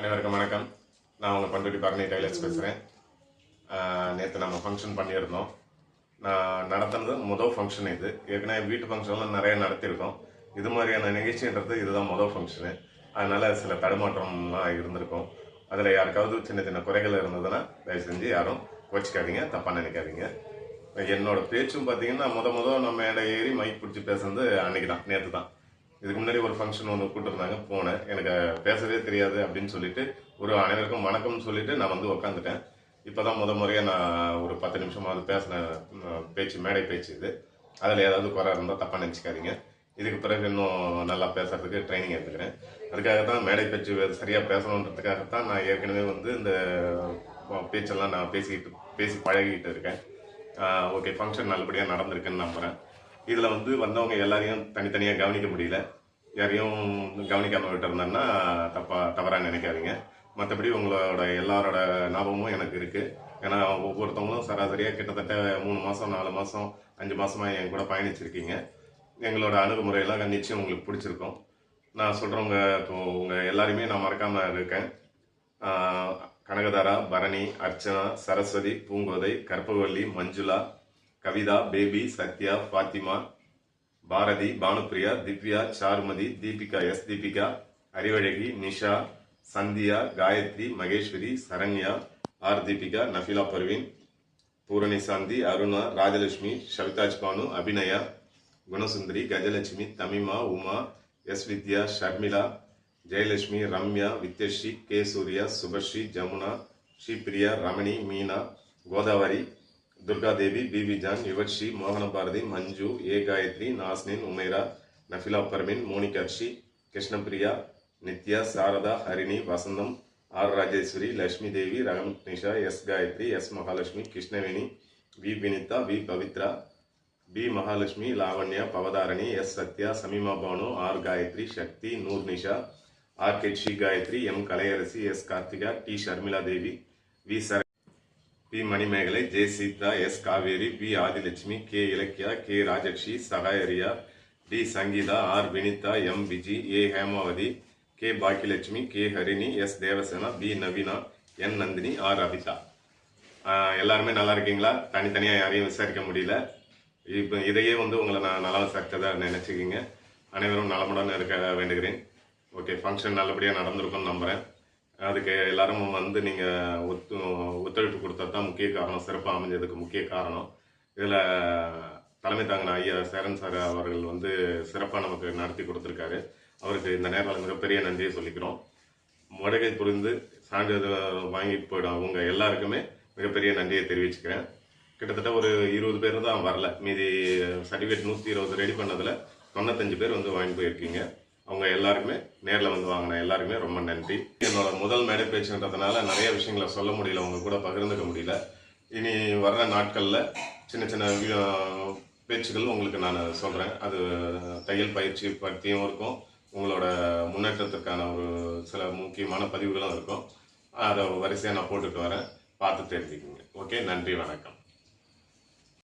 அனைவருக்கும் வணக்கம். நான் உங்கள் பண்ருட்டி பரணி டைலர்ஸ் பேசுகிறேன் நேற்று நம்ம ஃபங்க்ஷன் பண்ணியிருந்தோம். நான் நடத்துனது முதல் ஃபங்க்ஷன் இது. ஏற்கனவே வீட்டு ஃபங்க்ஷன்லாம் நிறைய நடத்தியிருக்கோம். இது மாதிரியான நிகழ்ச்சின்றது இதுதான் முதல் ஃபங்க்ஷனு அதனால் சில தடுமாற்றம்லாம் இருந்திருக்கும். அதில் யாருக்காவது சின்ன சின்ன குறைகள் இருந்ததுன்னா தயவு செஞ்சு யாரும் கோச்சிக்காதீங்க தப்பாக நினைக்காதீங்க. என்னோட பேச்சும் பார்த்தீங்கன்னா முத முத நம்ம இடம் ஏறி மைக் பிடிச்சி பேசுனது அன்னைக்கு தான் நேற்று தான் இதுக்கு முன்னாடி ஒரு ஃபங்க்ஷன் ஒன்று கூப்பிட்டுருந்தாங்க போனேன். எனக்கு பேசவே தெரியாது அப்படின்னு சொல்லிட்டு ஒரு அனைவருக்கும் வணக்கம்னு சொல்லிட்டு நான் வந்து உக்காந்துட்டேன். இப்போதான் முத முறையாக நான் ஒரு பத்து நிமிஷமாவது பேசின பேச்சு மேடை பேச்சு இது. அதில் ஏதாவது குறை இருந்தால் தப்பாக நினச்சிக்காதீங்க. இதுக்கு பிறகு இன்னும் நல்லா பேசுறதுக்கு ட்ரைனிங் எடுத்துக்கிறேன். அதுக்காக தான் மேடை பேச்சு சரியாக பேசணுன்றதுக்காக தான் நான் ஏற்கனவே வந்து இந்த பேச்செல்லாம் நான் பேசிக்கிட்டு பேசி பழகிட்டு இருக்கேன். ஓகே ஃபங்க்ஷன் நல்லபடியாக நடந்திருக்குன்னு நம்புகிறேன் இதில் வந்து வந்தவங்க எல்லாரையும் தனித்தனியாக கவனிக்க முடியல. யாரையும் கவனிக்காமல் விட்டுருந்தேன்னா தப்பாக தவறாக நினைக்காதீங்க. மற்றபடி உங்களோட எல்லாரோட ஞாபகமும் எனக்கு இருக்குது ஏன்னா ஒவ்வொருத்தவங்களும் சராசரியாக கிட்டத்தட்ட மூணு மாதம் நாலு மாதம் அஞ்சு மாதமாக என் கூட பயணிச்சிருக்கீங்க. எங்களோட அணுகுமுறையெல்லாம் நிச்சயம் உங்களுக்கு பிடிச்சிருக்கும். நான் சொல்கிறவங்க இப்போ உங்கள் எல்லாரையுமே நான் மறக்காமல் இருக்கேன். Kanakadhara Bharani Archana Saraswathi Poongothai Karpagavalli Manjula Kavitha baby Sathya Fathima Bharathi Bhanupriya Divya Charumathi Deepika S Deepika Arivazhagi Nisha Sandhya Gayathri Maheswari Saranya R Deepika Nafila Parveen Poorani Shanthi Aruna Rajalakshmi Shavithaj Bhanu Abinaya Gunasundari Gajalakshmi Thamima Uma S Vidhya Sharmila Jayalakshmi Ramya Vidhyasri K Surya Subhasri Jamuna Sripriya Ramani Meena Godavari Durgadevi Bibi John Yuvasri மோகன Bharathi Manju A Gayathri Nasnin Umera Nafila Parmin Monikatchi Krishnapriya Nithya Saradha Harini Vasantham R Rajeswari Lakshmi Devi Ragam Nisha S Gayathri S Mahalakshmi Krishnaveni V Vinitha V Pavithra P Mahalakshmi Lavanya Bhavatharani S Sathya Sameema Bhanu R Gayathri Sakthi Noor Nisha R K Sri Gayathri M Kalaiyarasi S Karthika D Sharmila Devi V Sara P Manimegalai J Seetha S Kaveri P Adhilakshmi K Ilakkiya K Rajakshi Sagayariya D Sangeetha R Vinitha M Viji A Hemavathi K Bhagyalakshmi K Harini S Devasena P Naveena N Nandhini R Abitha. எல்லாருமே நல்லா இருக்கீங்களா? தனித்தனியாக யாரையும் விசாரிக்க முடியல. இப்போ இதையே வந்து உங்களை நான் நல்லா விசாரித்ததாக நினச்சிக்கிங்க. அனைவரும் நலமுடன் இருக்க வேண்டுகிறேன். ஓகே ஃபங்க்ஷன் நல்லபடியாக நடந்திருக்கும்னு நம்புகிறேன் அதுக்கு எல்லாரும் வந்து நீங்கள் ஒத்து ஒத்துழைப்பு கொடுத்தது தான் முக்கிய காரணம். சிறப்பாக அமைஞ்சதுக்கு முக்கிய காரணம். இதில் தலைமை தாங்கின ஐயா சேரன் சார் அவர்கள் வந்து சிறப்பாக நமக்கு நடத்தி கொடுத்துருக்காரு. அவருக்கு இந்த நேரத்தில் மிகப்பெரிய நன்றியை சொல்லிக்கிறோம். முடகை புரிந்து சான்றிதழ் வாங்கிட்டு போயிடும் அவங்க எல்லாருக்குமே மிகப்பெரிய நன்றியை தெரிவிச்சுக்கிறேன். கிட்டத்தட்ட ஒரு இருபது பேர் தான் வரல. மீதி சர்டிஃபிகேட் நூற்றி இருபது ரெடி பண்ணதில் தொண்ணூத்தஞ்சு பேர் வந்து வாங்கி போயிருக்கீங்க. அவங்க எல்லாருமே நேரில் வந்து வாங்கின எல்லாருமே ரொம்ப நன்றி. என்னோட முதல் மேடை பேச்சுன்றதுனால நிறைய விஷயங்களை சொல்ல முடியல உங்க கூட பகிர்ந்துக்க முடியல. இனி வர்ற நாட்களில் சின்ன சின்ன பேச்சுகள் உங்களுக்கு நான் சொல்கிறேன் அது தையல் பயிற்சி பற்றியும் இருக்கும். உங்களோட முன்னேற்றத்துக்கான ஒரு சில முக்கியமான பதிவுகளும் இருக்கும். அதை வரிசையாக நான் போட்டுட்டு வரேன். பார்த்து தெரிஞ்சுக்கோங்க. ஓகே நன்றி வணக்கம்.